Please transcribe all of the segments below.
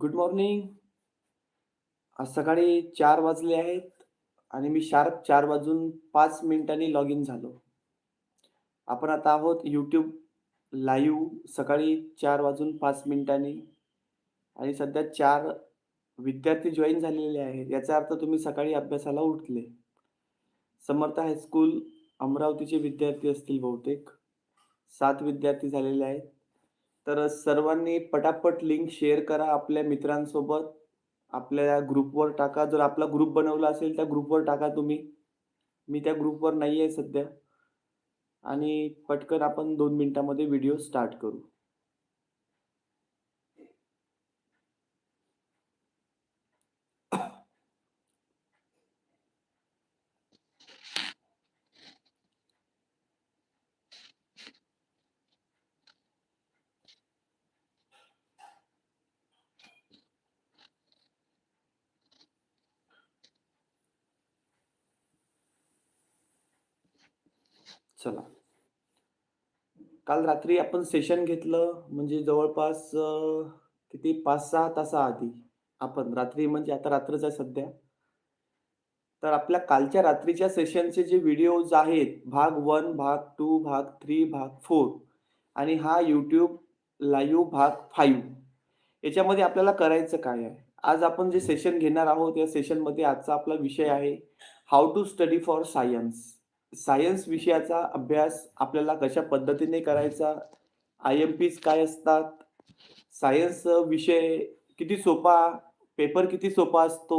Good morning. आज सकाळी चार वाजले आहेत आणि मी शार्प चार वाजून पाच मिनिटांनी लॉग इन झालो. आपण आता आहोत यूट्यूब लाईव्ह सकाळी चार वाजून पाच मिनिटांनी आणि सध्या चार विद्यार्थी जॉईन झालेले आहेत. याचा अर्थ तुम्ही सकाळी अभ्यासाला उठले. समर्थ हायस्कूल अमरावतीचे विद्यार्थी असतील बहुतेक. सात विद्यार्थी झालेले आहेत. तर सर्वांनी पटापट लिंक शेअर करा आपल्या मित्रांसोबत. आपल्या ग्रुपवर टाका. जर आपला ग्रुप बनवला असेल, त्या ग्रुपवर टाका तुम्ही. मी त्या ग्रुपवर नाही आहे सध्या. आणि पटकन आपण दोन मिनिटामध्ये व्हिडिओ स्टार्ट करू. चला. काल रात्री आपण सेशन घेतलं म्हणजे जवळपास किती 5-6 तासाआधी आपण रात्री म्हणजे आता रात्रच आहे सध्या. तर आपल्या कालच्या रात्रीच्या सेशनचे जे व्हिडिओज आहेत, भाग वन भाग टू भाग थ्री भाग फोर आणि हा यूट्यूब लाईव्ह भाग फाईव्ह याच्यामध्ये आपल्याला करायचं काय आहे? आज आपण जे सेशन घेणार आहोत, या सेशनमध्ये आजचा आपला विषय आहे, how to study for science. Science विषयाचा अभ्यास आपल्याला कशा पद्धतीने करायचा, आय-एम-पीज काय असतात, सायन्स विषय किती सोपा, पेपर किती सोपा असतो,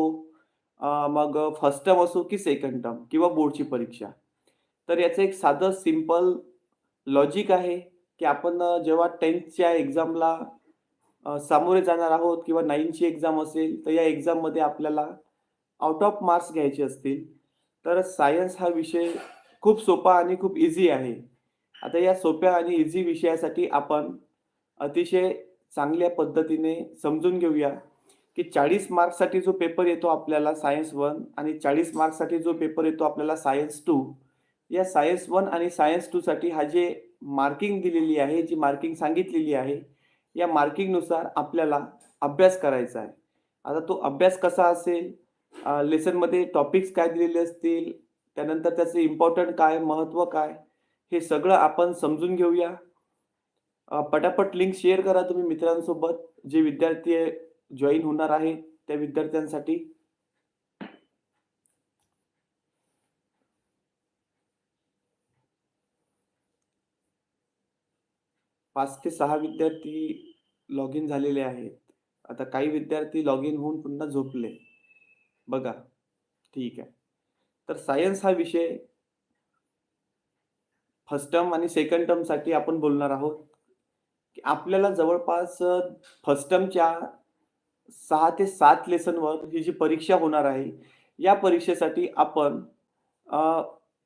मग फर्स्ट टर्म असो की सेकंड टर्म किंवा बोर्डची परीक्षा. तर याचं एक साधं सिंपल लॉजिक आहे, की आपण जेव्हा 10thच्या एक्झामला सामोरे जाणार आहोत किंवा नाईनची एक्झाम असेल, तर या एक्झाममध्ये आपल्याला आउट ऑफ मार्क्स घ्यायचे असतील, तर सायन्स हा विषय खूप सोपा आणि खूप इझी आहे. आता या सोप्या आणि इझी विषयासाठी आपण अतिशय चांगल्या पद्धतीने समजून घेऊया, की 40 मार्क्ससाठी जो पेपर येतो आपल्याला सायन्स वन आणि 40 मार्क्ससाठी जो पेपर येतो आपल्याला सायन्स टू या सायन्स वन आणि सायन्स टूसाठी हा जे मार्किंग दिलेली आहे, जी मार्किंग सांगितलेली आहे, या मार्किंगनुसार आपल्याला अभ्यास करायचा आहे. आता तो अभ्यास कसा असेल, लेसनमध्ये टॉपिक्स काय दिलेले असतील, त्यानंतर त्याचे इम्पॉर्टंट काय, महत्त्व काय, हे सगळं आपण समजून घेऊया. पटापट लिंक शेअर करा तुम्ही मित्रांसोबत. जे विद्यार्थी जॉईन होणार आहे त्या विद्यार्थ्यांसाठी. पाच ते सहा विद्यार्थी लॉग इन झालेले आहेत. आता काही विद्यार्थी लॉग इन होऊन पुन्हा झोपले. बघा. ठीक आहे. तर सायन्स हा विषय फर्स्ट टर्म आणि सेकंड टर्मसाठी आपण बोलणार आहोत. की आपल्याला जवळपास फर्स्ट टर्मच्या सहा ते सात लेसनवर ही जी परीक्षा होणार आहे, या परीक्षेसाठी आपण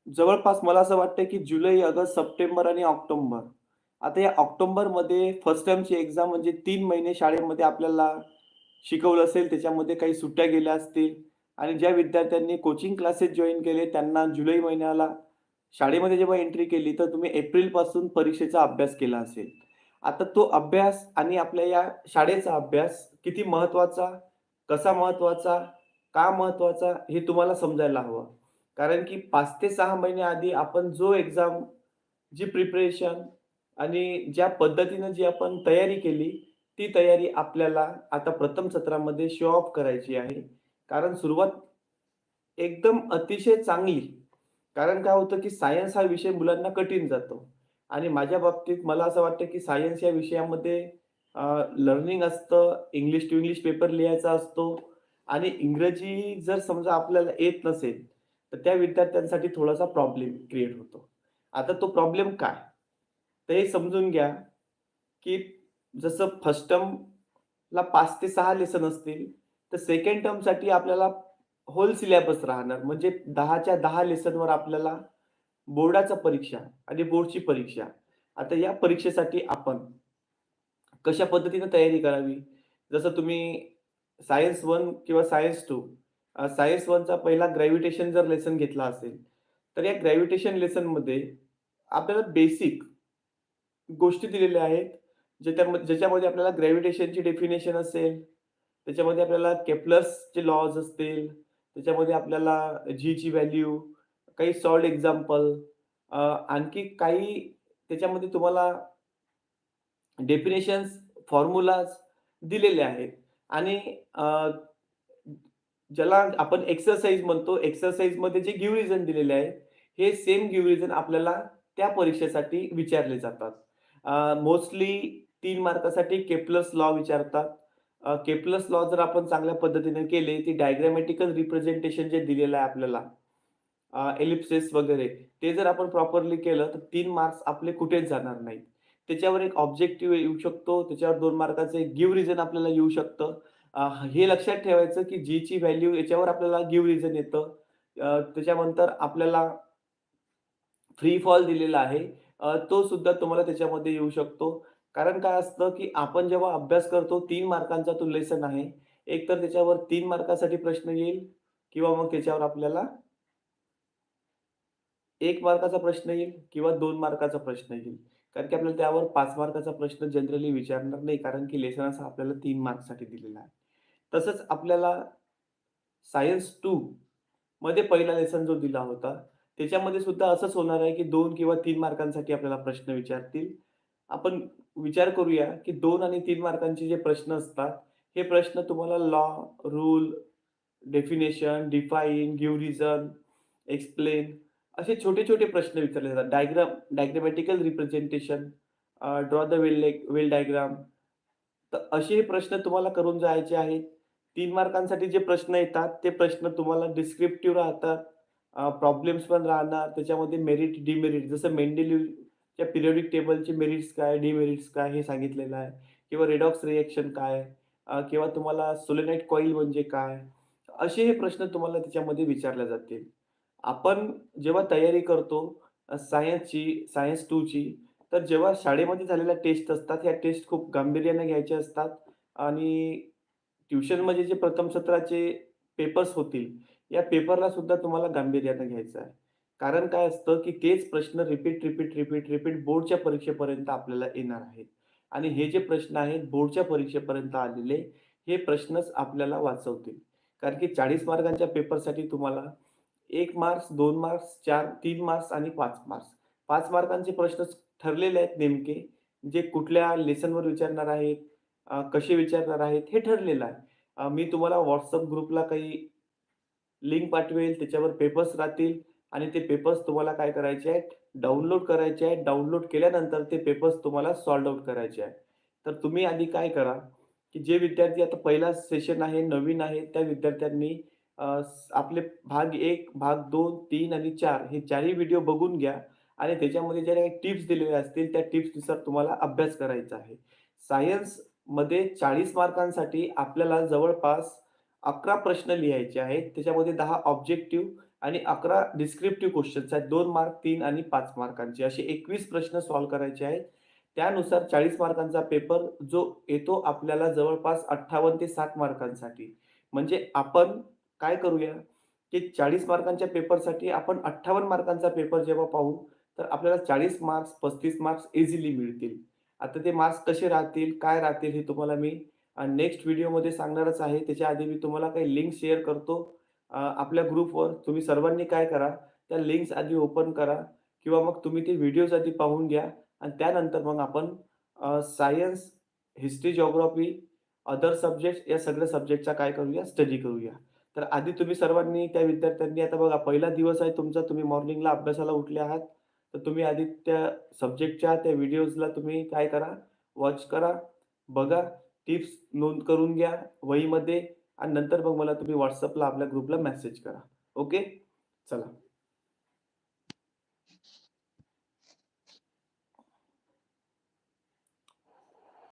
जवळपास मला असं वाटतं, की जुलै, ऑगस्ट, सप्टेंबर आणि ऑक्टोंबर आता या ऑक्टोबरमध्ये फर्स्ट टर्मची एक्झाम म्हणजे तीन महिने शाळेमध्ये आपल्याला शिकवलं असेल, त्याच्यामध्ये काही सुट्ट्या गेल्या असतील आणि ज्या विद्यार्थ्यांनी कोचिंग क्लासेस जॉईन केले, त्यांना जुलै महिन्याला शाळेमध्ये जेव्हा एंट्री केली, तर तुम्ही एप्रिलपासून परीक्षेचा अभ्यास केला असेल. आता तो अभ्यास आणि आपल्या या शाळेचा अभ्यास किती महत्त्वाचा, कसा महत्त्वाचा, का महत्त्वाचा, हे तुम्हाला समजायला हवं. कारण की पाच ते सहा महिने आधी आपण जो एक्झाम, जी प्रिपरेशन आणि ज्या पद्धतीनं जी आपण तयारी केली, ती तयारी आपल्याला आता प्रथम सत्रामध्ये शो ऑफ करायची आहे. कारण सुरुवात एकदम अतिशय चांगली. कारण काय होतं, की सायन्स हा विषय मुलांना कठीण जातो आणि माझ्या बाबतीत मला असं वाटतं, की सायन्स या विषयामध्ये लर्निंग असतं, इंग्लिश टू इंग्लिश पेपर लिहायचा असतो आणि इंग्रजी जर समजा आपल्याला येत नसेल, तर त्या विद्यार्थ्यांसाठी थोडासा प्रॉब्लेम क्रिएट होतो. आता तो प्रॉब्लेम काय? तर हे समजून घ्या, की जसं फर्स्ट टर्मला पाच ते सहा लेसन असतील, तर सेकंड टर्मसाठी आपल्याला होल सिलेबस राहणार. म्हणजे 10च्या 10 लेसनवर आपल्याला बोर्डाचा परीक्षा आणि बोर्डची परीक्षा. आता या परीक्षेसाठी आपण कशा पद्धतीने तयारी करावी? जसं तुम्ही सायन्स वन किंवा सायन्स टू सायन्स वनचा पहिला ग्रॅव्हिटेशन जर लेसन घेतला असेल, तर या ग्रॅव्हिटेशन लेसनमध्ये आपल्याला बेसिक गोष्टी दिलेल्या आहेत, ज्याच्यामध्ये ज्याच्यामध्ये आपल्याला ग्रॅव्हिटेशनची डेफिनेशन असेल, त्याच्यामध्ये आपल्याला केप्लर्सचे लॉज असतील, त्याच्यामध्ये आपल्याला जीची व्हॅल्यू, काही सॉल्ड एक्झाम्पल आणखी काही त्याच्यामध्ये तुम्हाला डेफिनेशन्स, फॉर्म्युलाज दिलेले आहेत आणि ज्याला आपण एक्सरसाइज म्हणतो, एक्सरसाइजमध्ये जे गिव्ह रिझन दिलेले आहे, हे सेम गिव्ह रिझन आपल्याला त्या परीक्षेसाठी विचारले जातात. मोस्टली तीन मार्कासाठी केप्लस लॉ विचारतात. केप्लस लॉ जर आपण चांगल्या पद्धतीने केले, ती डायग्रॅमॅटिकल रिप्रेझेंटेशन जे दिलेलं आहे आपल्याला, एलिप्सेस वगैरे, ते जर आपण प्रॉपरली केलं, तर तीन मार्क्स आपले कुठेच जाणार नाहीत. त्याच्यावर एक ऑब्जेक्टिव्ह येऊ शकतो, त्याच्यावर दोन मार्काचं एक गिव्ह रिझन आपल्याला येऊ शकतं. हे लक्षात ठेवायचं, की जी ची व्हॅल्यू याच्यावर आपल्याला गिव्ह रिझन येतं. त्याच्यानंतर आपल्याला फ्री फॉल दिलेला आहे. तो सुद्धा तुम्हाला त्याच्यामध्ये येऊ शकतो. कारण काय असतं, की आपण जेव्हा अभ्यास करतो तीन मार्कांचा तो लेसन आहे. एक तर त्याच्यावर तीन मार्कासाठी प्रश्न येईल किंवा मग त्याच्यावर आपल्याला एक मार्काचा प्रश्न येईल किंवा दोन मार्काचा प्रश्न येईल. कारण की आपल्याला त्यावर पाच मार्काचा प्रश्न जनरली विचारणार नाही, कारण की लेसन असा आपल्याला तीन मार्कसाठी दिलेला आहे. तसंच आपल्याला सायन्स टू मध्ये पहिला लेसन जो दिला होता, त्याच्यामध्ये सुद्धा असंच होणार आहे, की दोन किंवा तीन मार्कांसाठी आपल्याला प्रश्न विचारतील. आपण विचार करूया, की दोन आणि तीन मार्कांचे जे प्रश्न असतात, हे प्रश्न तुम्हाला law, rule, definition, define give reason, explain असे छोटे-छोटे प्रश्न विचारले जातात. Diagram diagrammatical representation, draw the well well diagram. तर असे हे प्रश्न तुम्हाला करून जायचे आहेत. तीन मार्कांसाठी जे प्रश्न येतात, ते प्रश्न तुम्हाला डिस्क्रिप्टिव्ह राहतात. प्रॉब्लेम्स पण राहणार. त्याच्यामध्ये मेरिट, डिमेरिट जसं त्या पिरियडिक टेबलचे मेरिट्स काय, डिमेरिट्स काय हे सांगितलेलं आहे किंवा रेडॉक्स रिएक्शन काय किंवा तुम्हाला सोलेनाईट कॉईल म्हणजे काय? असे हे प्रश्न तुम्हाला त्याच्यामध्ये विचारले जातील. आपण जेव्हा तयारी करतो सायन्सची, सायन्स टूची तर जेव्हा शाळेमध्ये झालेल्या टेस्ट असतात, ह्या टेस्ट खूप गांभीर्याने घ्यायच्या असतात आणि ट्युशनमध्ये जे प्रथम सत्राचे पेपर्स होतील, या पेपरला सुद्धा तुम्हाला गांभीर्याने घ्यायचं आहे. कारण काय असतं, की तेच प्रश्न रिपीट, रिपीट, रिपीट, रिपीट बोर्डच्या परीक्षेपर्यंत आपल्याला येणार आहेत आणि हे जे प्रश्न आहेत बोर्डच्या परीक्षेपर्यंत आलेले, हे प्रश्नच आपल्याला वाचवतील. कारण की 40 मार्कांच्या पेपरसाठी तुम्हाला एक मार्क्स, दोन मार्क्स, 4 3 मार्क्स आणि पाच मार्क्स. पाच मार्कांचे प्रश्नच ठरलेले आहेत नेमके, जे कुठल्या लेसनवर विचारणार आहेत, कसे विचारणार आहेत, हे ठरलेलं आहे. मी तुम्हाला व्हॉट्सअप ग्रुपला काही लिंक पाठवेल, त्याच्यावर पेपर्स राहतील आणि ते पेपर्स तुम्हाला काय करायचे आहेत, डाउनलोड करायचे आहेत. डाउनलोड केल्यानंतर ते पेपर्स तुम्हाला सॉल्व्ह आउट करायचे आहेत. तर तुम्ही आधी काय करा, की जे विद्यार्थी आता पहिला सेशन आहे, नवीन आहे, त्या विद्यार्थ्यांनी आपले भाग एक भाग 2, 3 आणि चार हे चारही व्हिडिओ बघून घ्या आणि त्याच्यामध्ये ज्या काही टिप्स दिलेल्या असतील, त्या टिप्सनुसार तुम्हाला अभ्यास करायचा आहे. सायन्समध्ये 40 मार्कांसाठी आपल्याला जवळपास 11 प्रश्न लिहायचे आहेत. त्याच्यामध्ये दहा ऑब्जेक्टिव्ह आणि 11 डिस्क्रिप्टिव्ह क्वेश्चन्स आहेत. दोन मार्क, तीन आणि पाच मार्कांचे असे 21 प्रश्न सॉल्व्ह करायचे आहेत. त्यानुसार 40 मार्कांचा पेपर जो येतो आपल्याला जवळपास 58 ते साठ मार्कांसाठी. म्हणजे आपण काय करूया, की 40 मार्कांच्या पेपरसाठी आपण 58 मार्कांचा पेपर जेव्हा पाहू, तर आपल्याला 40 मार्क्स, 35 मार्क्स इझिली मिळतील. आता ते मार्क्स कसे राहतील, काय राहतील हे तुम्हाला मी नेक्स्ट व्हिडिओमध्ये सांगणारच आहे. त्याच्या आधी मी तुम्हाला काही लिंक शेअर करतो आपल्या ग्रुपवर. तुम्ही सर्वांनी काय करा, त्या लिंक्स आधी ओपन करा किंवा मग तुम्ही ते व्हिडिओज आधी पाहून घ्या आणि त्यानंतर मग आपण science, history, geography other subject या सगळ्या सब्जेक्टचा काय करूया, स्टडी करूया. तर आधी तुम्ही सर्वांनी त्या विद्यार्थ्यांनी आता बघा पहिला दिवस आहे तुमचा, तुम्ही मॉर्निंगला अभ्यासाला उठले आहात. तर तुम्ही आधी त्या सब्जेक्टच्या त्या व्हिडिओजला तुम्ही काय करा, वॉच करा, बघा, टिप्स नोंद करून घ्या वहीमध्ये आणि नंतर मग मला तुम्ही व्हॉट्सअपला आपल्या ग्रुपला मेसेज करा. ओके? चला.